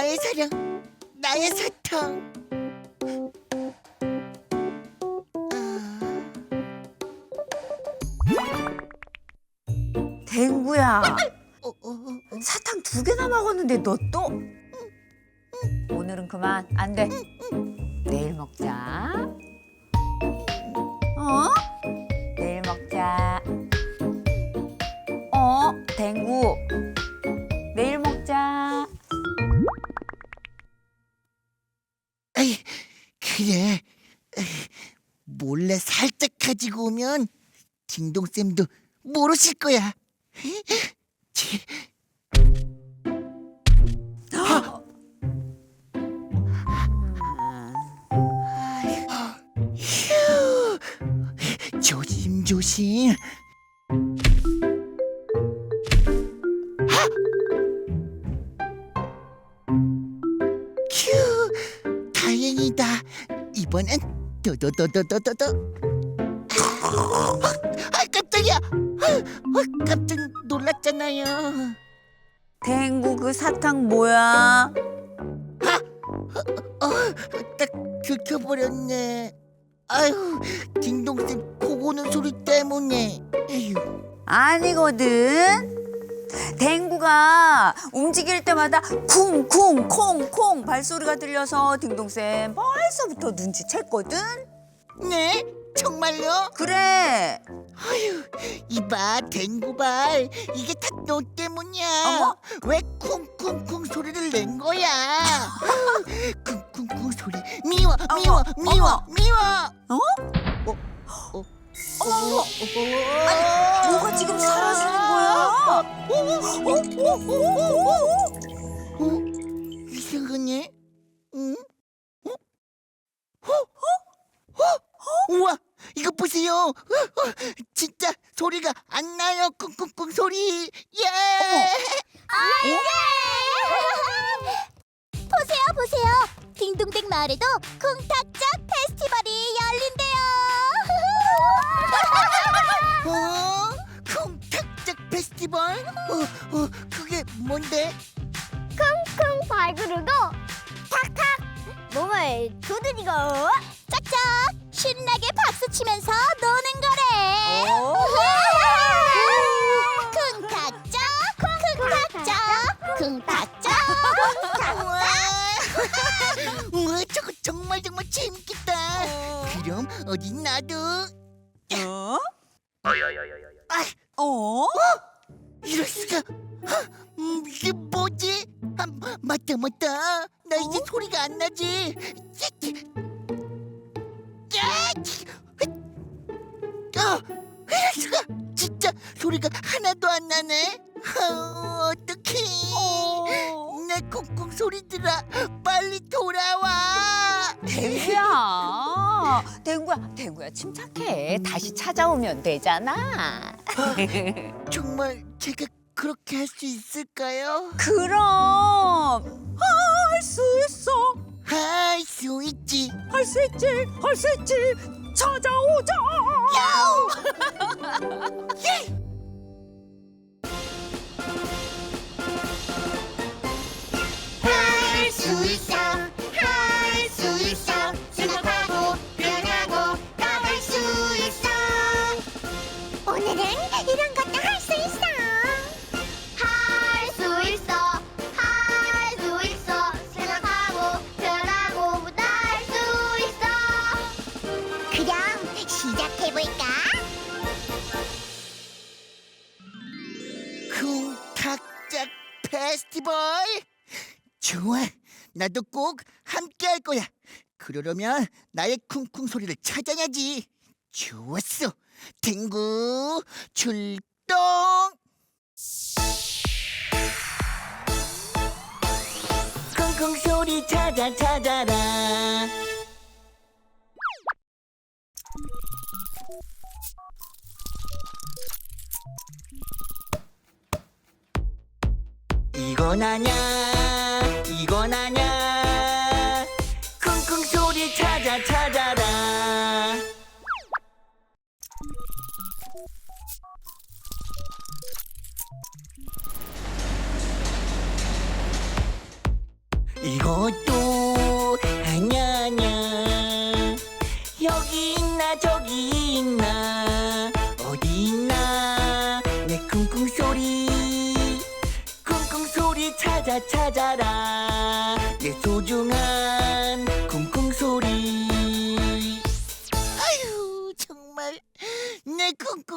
나의 사랑, 나의 사탕. 댕구야 어, 어, 어, 어. 사탕 두 개나 먹었는데 너 또? 오늘은 그만 안 돼. 내일 먹자. 딩동 쌤도 모르실 거야. 치, 휴, 조심조심. 휴, 다행이다. 이번엔 도도도도도도도. 아, 깜짝 놀랐잖아요. 댕구 그 사탕 뭐야? 어, 딱 들켜버렸네. 아유, 딩동쌤 코 고는 소리 때문에. 에휴. 아니거든. 댕구가 움직일 때마다 쿵쿵 콩콩 발소리가 들려서 딩동쌤 벌써부터 눈치챘거든. 네? 정말요? 그래. 아유, 이봐, 댕구발. 이게 다 너 때문이야. 어머? 왜 쿵쿵쿵 소리를 낸 거야? 쿵쿵쿵 소리. 미워, 미워, 어머, 미워, 어머. 미워. 어? 어, 어, 어머, 아니, 뭐가 지금 사라지는 거야? 어? 이상하네. 응? 어? 어? 어? 어? 우와, 이거 보세요. 어, 어, 진짜 소리가 안 나요. 쿵쿵쿵 소리. 예. 보세요, 보세요. 딩동댕 마을에도 쿵탁짝 페스티벌이 열린대요. 어? 쿵탁짝 페스티벌? 어, 어, 그게 뭔데? 쿵쿵 발그르고 탁탁 몸을 두드리고 어디 나도. 어? 아, 어? 이럴 수가. 음, 이게 뭐지? 아, 맞다 맞다. 나 이제 소리가 안 나지. 어, 이럴 수가. 진짜 소리가 하나도 안 나네. 어, 어떡해. 어. 내 콩콩 소리들아, 빨리 돌아와. 댕구야, 댕구야, 댕구야 침착해. 다시 찾아오면 되잖아. 정말 제가 그렇게 할 수 있을까요? 그럼 할 수 있어, 할 수 있지. 할 수 있지, 할 수 있지. 찾아오자. 할 나도 꼭 함께 할 거야. 그러려면 나의 쿵쿵 소리를 찾아야지. 좋았어. 탱구 출동! 쿵쿵 소리 찾아 찾아라 이건 아냐 이건 아냐 쿵쿵 소리 찾아 찾아라. 이것도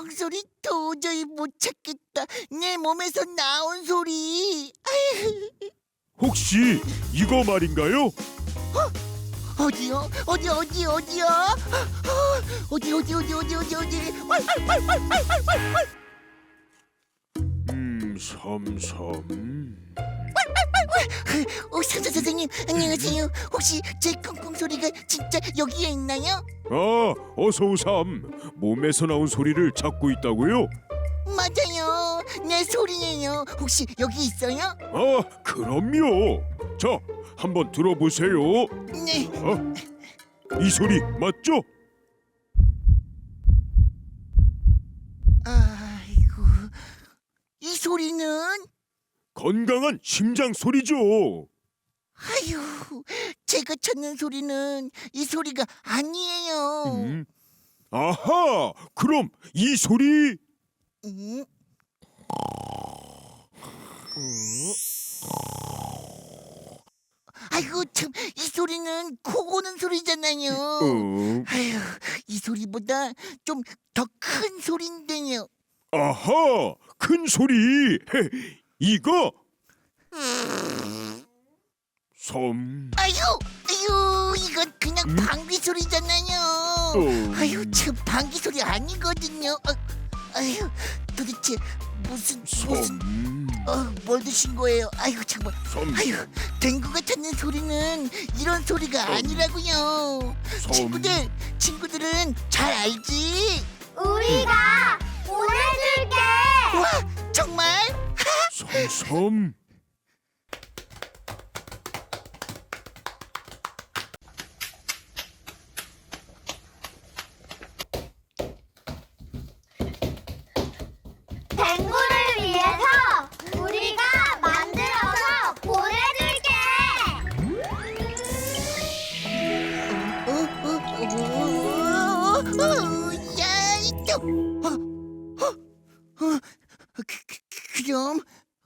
내 쿵쿵 소리 도저히 못 찾겠다. 내 몸에서 나온 소리. 혹시 이거 말인가요? 어디요? 어디 어디 어디요? 어, 어디 어디 어디 어디 어디? 어디 음, 섬섬. 어, 선생 선생님 안녕하세요 혹시 제 쿵쿵 소리가 진짜 여기에 있나요? 아, 어서 오삼. 몸에서 나온 소리를 찾고 있다고요? 맞아요 내 소리예요 혹시 여기 있어요? 아, 그럼요. 자, 한번 들어보세요. 네 어? 이 소리 맞죠? 아이고 이 소리는 건강한 심장 소리죠. 아유 제가 찾는 소리는 이 소리가 아니에요 음. 아하, 그럼 이 소리 음. 아이고 참 이 소리는 코 고는 소리잖아요. 어, 아휴 이 소리보다 좀 더 큰 소리인데요. 아하, 큰 소리. 헤, 이거 섬. 아유 아유 이건 그냥 음? 방귀 소리잖아요. 어. 아유 참 방귀 소리 아니거든요. 어, 아유 도대체 무슨 무슨 섬. 어, 뭘 드신 거예요? 아이고 정말. 섬. 아유 댕구가 찾는 소리는 이런 소리가 아니라고요. 섬. 친구들 친구들은 잘 알지? 우리가 보내 섬섬.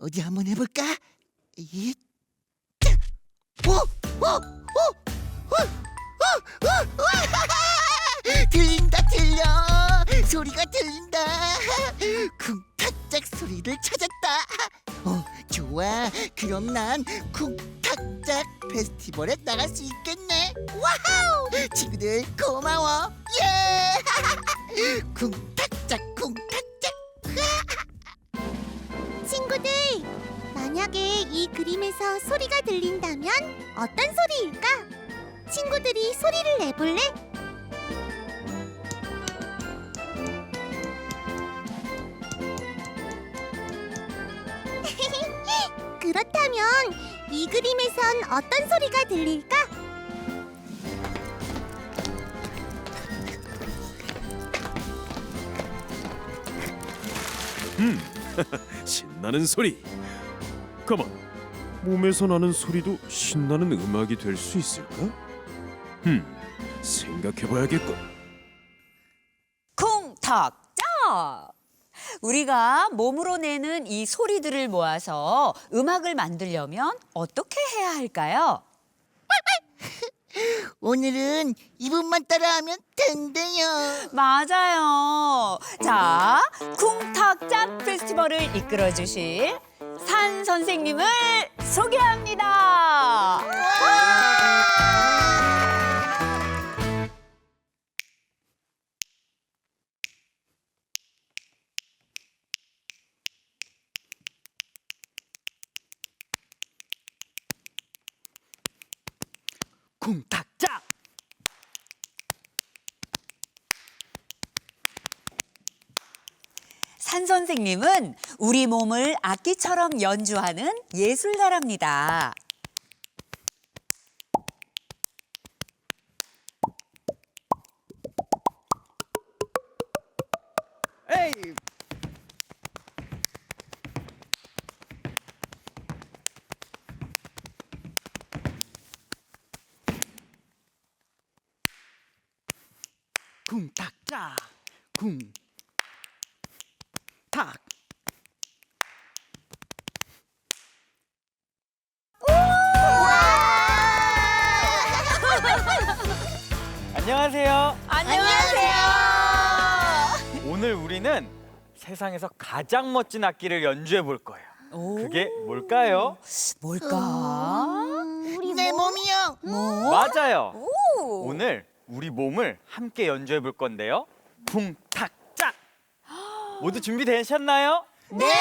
어디 한번 해볼까? 이, 어, 어, 어, 어, 어, 어, 와, 들린다 들려, 소리가 들린다. 쿵탁짝 소리를 찾았다. 어, 좋아. 그럼 난 쿵탁짝 페스티벌에 나갈 수 있겠네. 와우! 친구들 고마워. 예! 쿵탁 이 그림에서 소리가 들린다면 어떤 소리일까? 친구들이 소리를 내볼래? 그렇다면 이 그림에선 어떤 소리가 들릴까? 음, 신나는 소리. 가만, 몸에서 나는 소리도 신나는 음악이 될 수 있을까? 음, 생각해봐야겠군. 쿵탁짝. 우리가 몸으로 내는 이 소리들을 모아서 음악을 만들려면 어떻게 해야 할까요? 오늘은 이분만 따라하면 된대요. 맞아요. 자, 쿵탁짝 페스티벌을 이끌어 주실 산 선생님을 소개합니다. 쿵탁 한 선생님은 우리 몸을 악기처럼 연주하는 예술가랍니다. 쿵딱짝 쿵. 안녕하세요. 안녕하세요. 오늘 우리는 세상에서 가장 멋진 악기를 연주해 볼 거예요. 그게 뭘까요? 뭘까? 내 몸이요. 뭐? 맞아요. 오 늘 우리 몸을 함께 연주해 볼 건데요. 쿵탁짝. 모두 준비되셨나요? 네.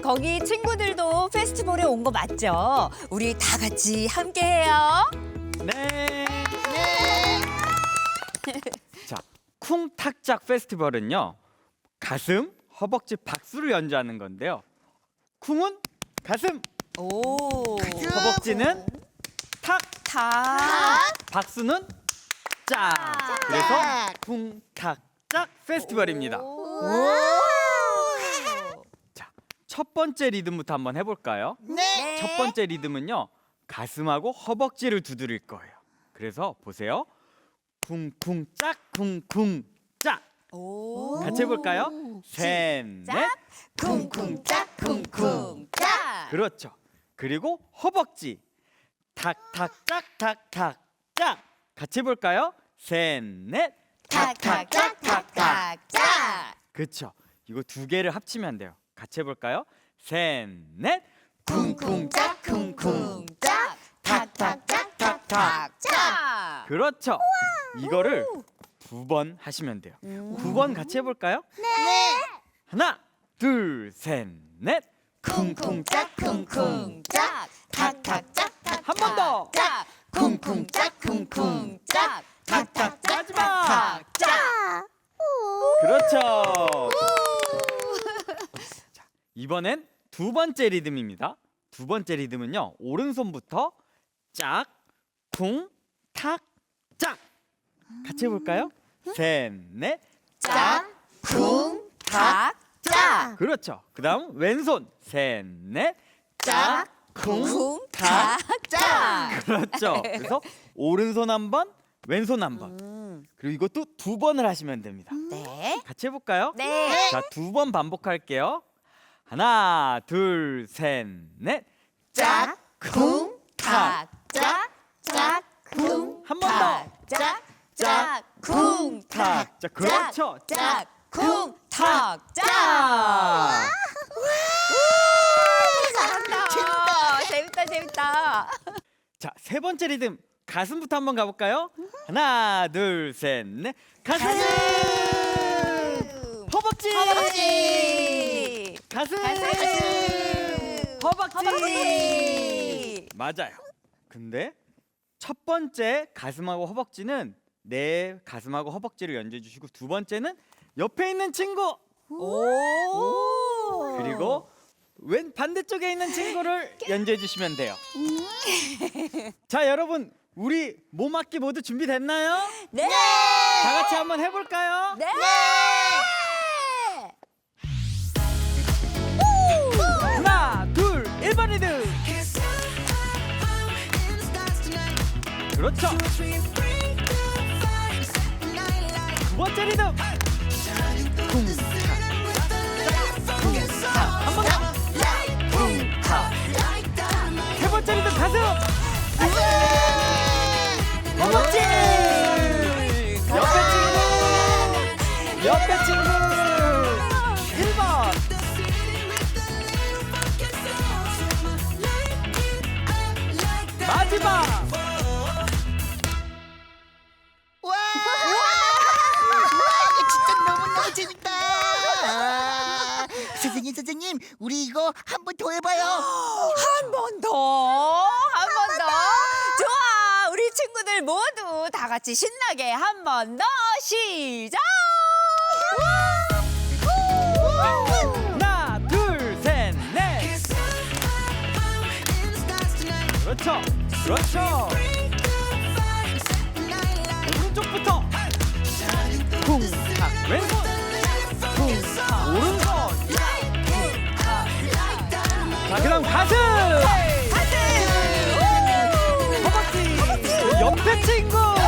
거기 친구들도 페스티벌에 온 거 맞죠? 우리 다 같이 함께 해요. 네. 네. 자, 쿵탁짝 페스티벌은요. 가슴, 허벅지, 박수를 연주하는 건데요. 쿵은 가슴, 오. 허벅지는 탁, 다. 박수는 짝. 그래서 쿵탁짝 페스티벌입니다. 자, 첫 번째 리듬부터 한번 해볼까요? 네. 첫 번째 리듬은요 가슴하고 허벅지를 두드릴 거예요. 그래서 보세요. 쿵쿵 짝 쿵쿵 짝 오. 같이 해볼까요? 셋, 넷, 쿵쿵 짝 쿵쿵 짝. 그렇죠. 그리고 허벅지 탁탁 짝탁탁 짝 같이 해볼까요? 셋, 넷, 탁탁탁탁탁 짝. 그렇죠. 이거 두 개를 합치면 안 돼요. 같이 해볼까요? 셋, 넷, 쿵쿵 짝 쿵쿵 짝. 탁탁탁탁탁 짝. 그렇죠. 이거를 두 번 하시면 돼요. 두 번 같이 해볼까요? 네. 하나, 둘, 셋, 넷. 쿵쿵 짝, 쿵쿵 짝. 탁탁탁탁. 한번 더. 짝. 쿵쿵 짝 쿵쿵 짝. 탁탁 마지막. 짝. 그렇죠. 자, 이번엔 두 번째 리듬입니다. 두 번째 리듬은요. 오른손부터 짝, 쿵, 탁, 짝. 같이 해볼까요? 셋, 넷. 짝. 쿵. 탁. 짝. 그렇죠. 그다음 왼손 셋, 넷. 짝. 탁, 탁. 짝. 그렇죠. 그래서 오른손 한 번, 왼손 한 번. 그리고 이것도 두 번을 하시면 됩니다. 네. 같이 해볼까요? 네. 자, 두 번 반복할게요. 하나, 둘, 셋, 넷. 짝. 쿵. 탁. 짝. 짝. 쿵. 한번 더. 짝. 짝. 쿵. 탁. 자, 그렇죠. 짝. 쿵. 탁. 짝. 잘한다. 재밌다. 재밌다. 자, 세 번째 리듬 가슴부터 한번 가볼까요? 하나, 둘, 셋, 넷. 가슴. 허벅지. 허벅지. 가슴. 가슴. 허벅지. 허벅지. 맞아요. 근데 첫 번째 가슴하고 허벅지는 내 가슴하고 허벅지를 연주해 주시고 두 번째는 옆에 있는 친구 오. 그리고 왼 반대쪽에 있는 친구를 연주해 주시면 돼요. 자, 여러분 우리 몸 악기 모두 준비됐나요? 네. 다 같이 한번 해볼까요? 네. 하나, 둘, 1번 리듬. 그렇죠. 쿵, 친구들 모두 다 같이 신나게 한 번 더 시작. 하나, 둘, 셋, 넷. 그렇죠. 그렇죠. 오른쪽부터. 쿵, 탁, 왼손. 쿵, 탁, 오른손. 자, 그다음 가슴. 가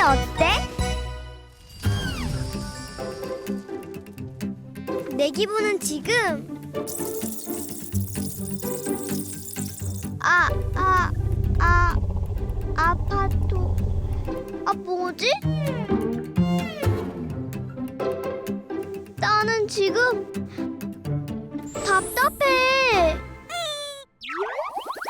어때? 내 기분은 지금